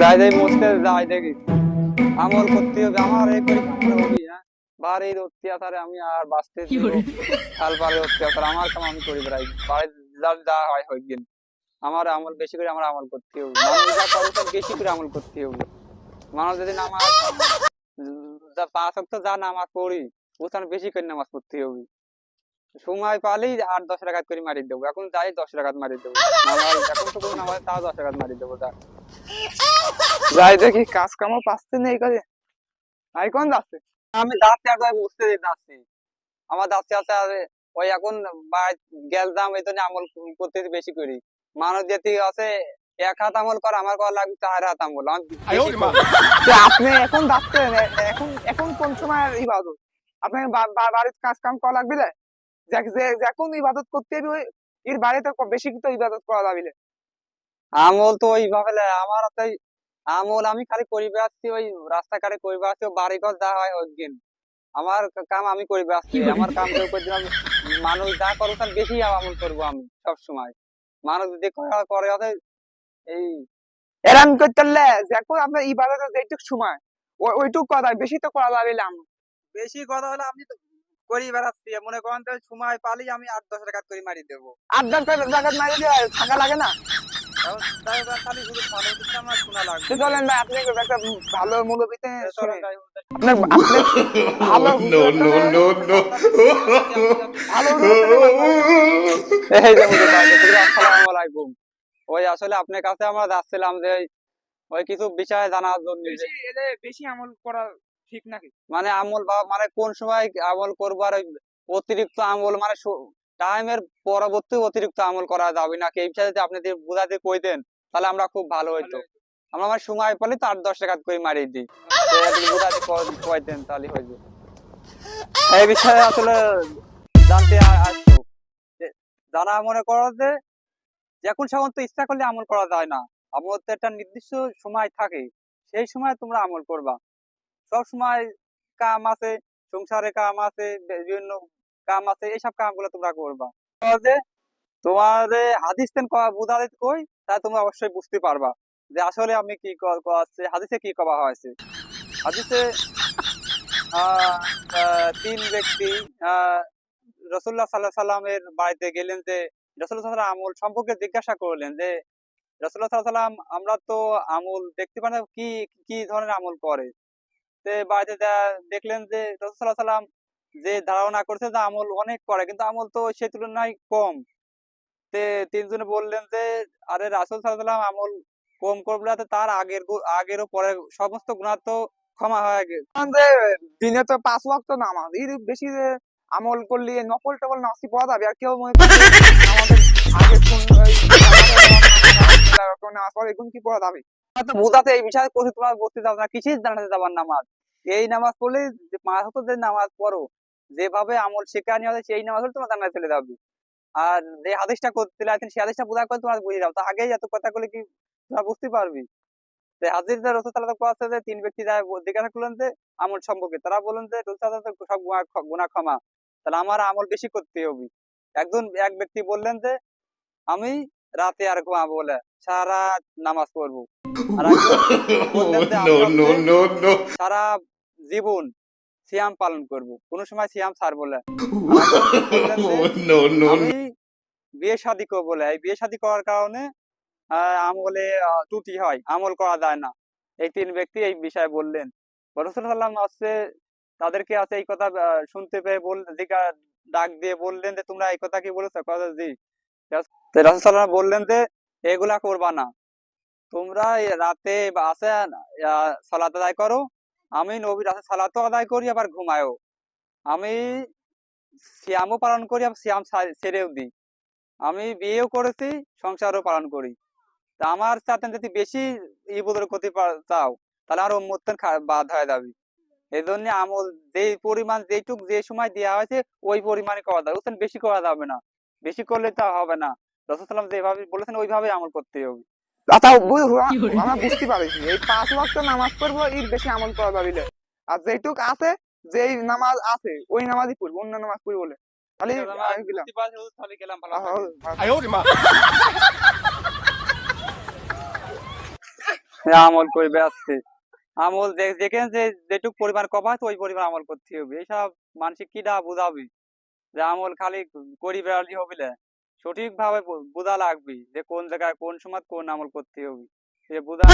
যাই বসতে যাই দেখি আমল করতে হবে আমার এই হবি হ্যাঁ? বাড়ির অত্যাচারে আমি আর বাঁচতে খাল পাড়ের অত্যাচার আমার কাম আমি করি বেড়াই বাড়ির যার যা হয় হয় আমার আমল বেশি করে আমার আমল করতে হবে। মানুষ যা করে বেশি করে আমল করতে হবে। মানুষ যদি নামাজ যা পাঁচ অক্ট যা নামাজ পড়ি ওখানে বেশি করে নামাজ পড়তে হবে। সময় পালেই আট দশ টাকা করে মারি দেবো। এখন যাই দশ টাকা মারি দেবো। এখন তো কোনো নামাজ তাও দশ টাকা মারি দেবো যা। যাই দেখি কাজ কামও পাচ্ছে নেই কাজে। আই কোন যাচ্ছে আমি যাচ্ছি আর বুঝতে যাচ্ছি আমার যাচ্ছে আছে আর ওই এখন গেলদাম এই জন্য আমল করতে বেশি করি। মানুষ যেতে আছে এক হাত আমল করে আমার করা লাগবে চার হাত আমল। আপনি এখন যাচ্ছেন এখন এখন কোন সময় ইবাদত আপনি বা- বা- কাজ কাম করা লাগবে না? যখন ইবাদত করতে হবে ওই এর বাড়িতে ক- বেশি তো ইবাদত করা যাবে না। আমল তো আমার তাই আমল আমি খালি করিবে আসছি ওই রাস্তাঘাটে করিবে আসছি বাড়ি ঘর যা হয় আমার কাম আমি করিবে আসছি আমার কাম কেউ করে দিলাম মানুষ যা করো তার বেশি আমল করব আমি সব সময় মানুষ যদি করে এই এরাম করতে যখন আপনার ইবাদতের যেটুক সময় ওই- ওইটুক করা বেশি তো করা যাবে। বেশি কথা হলে আমি তো করি বেড়াচ্ছি। মনে করেন তো সময় পালি আমি আট দশ টাকা করে মারি দেবো। আট দশ জায়গায় মারি দিয়ে থাকা লাগে না? ভালো দিচ্ছে আমার শোনা লাগবে। তো চলেন ভাই আপনি একটা ভালো মূলবিতে চলো শুনে তাই। আপনার আপনি ভালো no, no, no, no. ভালো এই যে মুখে বাইরে থেকে আসসালামু আলাইকুম ওই আসলে আপনার কাছে আমরা যাচ্ছিলাম যে ওই- কিছু বিষয়ে জানার জন্য বেশি আমল করা ঠিক নাকি? মানে আমল বা মানে কোন সময় আমল করব আর অতিরিক্ত আমল মানে টাইমের পরবর্তী অতিরিক্ত আমল করা যাবে নাকি এই বিষয়ে যদি আপনি যদি বুঝাতে কইতেন তাহলে আমরা খুব ভালো হইতো। আমরা আমার সময় পেলে তো আট দশ টাকা করে মারিয়ে দিই। বুঝাতে ক- কইতেন তাহলে হইতো এই বিষয়ে আসলে জানতে আসতো যারা মনে করো যে যখন সেখন তো ইচ্ছা করলে আমল করা যায় না। আমল তো একটা নির্দিষ্ট সময় থাকে। সেই সময় তোমরা আমল করবা। সব সময় কাম আছে, সংসারে কাম আছে, বিভিন্ন কাম আছে এইসব কামগুলো তোমরা করবা। যে তোমাদের হাদিস বুঝালে কই, তা তোমরা অবশ্যই বুঝতে পারবা যে আসলে আমি কি আছে হাদিসে কি করা হয়েছে। হাদিসে তিন ব্যক্তি রসুল্লাহ সাল্লাহ সাল্লামের বাড়িতে গেলেন যে রসুল্লাহ সাল্লাম আমল সম্পর্কে জিজ্ঞাসা করলেন যে রসুল্লাহ সাল্লাহ সাল্লাম, আমরা তো আমল দেখতে পাই না, কি কি ধরনের আমল করে? তে বাড়িতে দেখলেন যে রসুল্লাহ সাল্লাম যে ধারণা করছে যে আমল অনেক করে, কিন্তু আমল তো সে তুলনায় কম। তে তিনজনে বললেন যে, আরে রাসুল সাল্লাম আমল কম করবে তার আগের আগের ও পরের সমস্ত গুণা তো ক্ষমা হয়ে গে- যে দিনে তো পাঁচ ওয়াক্ত নামাজ এর বেশি আমল করলে নকল টকল নাসি পাওয়া যাবে? আর কেউ আমাদের যেভাবে আমল হয় সেই নামাজ হলে তোমার চলে যাবে আর যে করতে সেই করে তোমরা বুঝে তো এত কথা বলে কি তোমরা বুঝতে পারবি যে হাদিস তিন ব্যক্তি যায় জিজ্ঞাসা করলেন যে আমল সম্পর্কে তারা বলেন যে সব গুণা ক্ষমা তাহলে আমার আমল বেশি করতে হবে একজন, এক ব্যক্তি বললেন যে আমি রাতে আর ঘুমাবো বলে সারা নামাজ পড়ব. সারা জীবন সিয়াম পালন করব। কোন সময় সিয়াম no, আমি বিয়ে শাদী করব বলে। এই বিয়ে শাদী করার কারণে আমলে ত্রুটি হয়। আমল করা যায় না। এই তিন ব্যক্তি এই বিষয়ে বললেন। রসুল্লাহ হচ্ছে তাদেরকে আছে এই কথা শুনতে পেয়ে বল ডাক দিয়ে বললেন যে তোমরা এই কথা কি বলেছ? কথা জি। রসুল্লাহ বললেন যে, এগুলা করবা না। তোমরা রাতে আছে সালাত আদায় করো। আমি নবীর রাতে সালাতও আদায় করি, আবার ঘুমায়ও। আমি সিয়ামও পালন করি, আবার ছা- ছেড়েও দিই। আমি বিয়েও করেছি, সংসারও পালন করি। তা আমার সাথে যদি বেশি ইবুদের ক্ষতি চাও, তাহলে আর উম্মতের বাদ হয়ে যাবে। এই জন্য আমল যে পরিমাণ যেটুক যে সময় দেওয়া হয়েছে, ওই পরিমাণে করা যাবে। বেশি করা যাবে না। বেশি করলে তা হবে না। রসুলাম যেভাবে বলেছেন ওইভাবে আমল করতে হবে। আচ্ছা আমরা বুঝতে পারছি। এই পাঁচ ওয়াক্ত নামাজ পড়ব এর বেশি আমল করা যাবে না। আর যেটুক আছে যেই নামাজ আছে ওই নামাজই পড়ব অন্য নামাজ পড়ব বলে। তাহলে আমি গেলাম। তাহলে। হ্যাঁ, আমল করে আমল দেখেন যে যেটুক পরিমাণ কমায় তো ওই পরিমাণ আমল করতে হবে। এইসব মানুষ কিডা বুঝাবি। যে আমল খালি করি বেড়ালি হবিলে না সঠিক ভাবে বোঝা লাগবি যে কোন জায়গায় কোন সময় কোন আমল করতে হবে। সে বুঝা